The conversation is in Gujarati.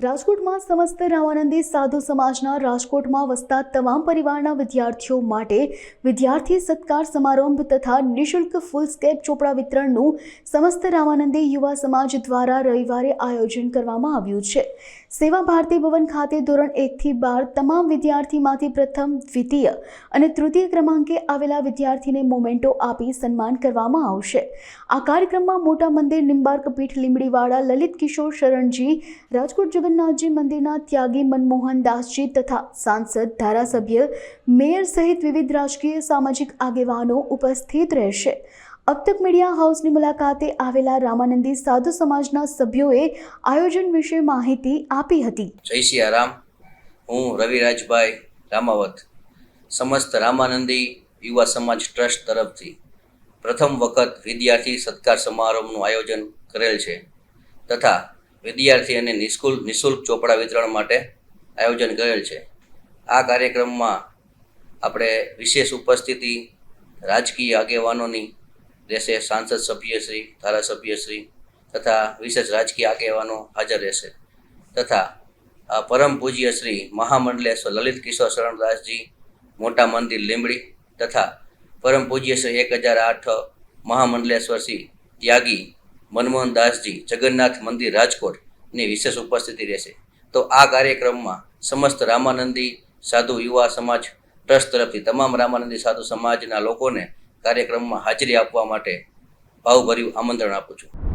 રાજકોટમાં સમસ્ત રામાનંદી સાધુ સમાજના રાજકોટમાં વસતા તમામ પરિવારના વિદ્યાર્થીઓ માટે વિદ્યાર્થી સત્કાર સમારંભ તથા નિઃશુલ્ક ફૂલસ્કેપ ચોપડા વિતરણનું સમસ્ત રામાનંદી યુવા સમાજ દ્વારા રવિવારે આયોજન કરવામાં આવ્યું છે. સેવા ભારતી ભવન ખાતે ધોરણ એકથી બાર તમામ વિદ્યાર્થીમાંથી પ્રથમ, દ્વિતીય અને તૃતીય ક્રમાંકે આવેલા વિદ્યાર્થીને મોમેન્ટો આપી સન્માન કરવામાં આવશે. આ કાર્યક્રમમાં મોટા મંદિર, નિંબાર્ક પીઠ લીંબડીવાળા લલિત કિશોર શરણજી, રાજકોટ જગન્નાથજી મંદિરના ત્યાગી મનમોહન દાસજી તથા સાંસદ, ધારાસભ્ય, મેયર સહિત વિવિધ રાજકીય સામાજિક આગેવાનો ઉપસ્થિત રહેશે. અબ તક મીડિયા હાઉસની મુલાકાતે આવેલા રામાનંદી સાધુ સમાજના સભ્યોએ આયોજન વિશે માહિતી આપી હતી. જય સિયારામ હું રવિરાજભાઈ રામાવત, સમસ્ત રામાનંદી યુવા સમાજ ટ્રસ્ટ તરફથી પ્રથમ વખત વિદ્યાર્થી સત્કાર સમારોહનું આયોજન કરેલ છે તથા વિદ્યાર્થી અને નિઃશુલ્ક નિઃશુલ્ક ચોપડા વિતરણ માટે આયોજન કરેલ છે. આ કાર્યક્રમમાં આપણે વિશેષ ઉપસ્થિતિ રાજકીય આગેવાનોની, રહેશે સાંસદ સભ્યશ્રી ધારાસભ્યશ્રી તથા વિશેષ રાજકીય આગેવાનો હાજર રહેશે. તથા પરમ પૂજ્ય શ્રી મહામંડલેશ્વર લલિત કિશોર શરણદાસજી, મોટા મંદિર લીંબડી તથા પરમ પૂજ્ય શ્રી એક હજાર આઠ મહામંડલેશ્વર શ્રી ત્યાગી મનમોહનદાસજી જગન્નાથ મંદિર રાજકોટની વિશેષ ઉપસ્થિતિ રહેશે. તો આ કાર્યક્રમમાં સમસ્ત રામાનંદી સાધુ યુવા સમાજ ટ્રસ્ટ તરફથી તમામ રામાનંદી સાધુ સમાજના લોકોને કાર્યક્રમમાં હાજરી આપવા માટે ભાવભર્યું આમંત્રણ આપું છું.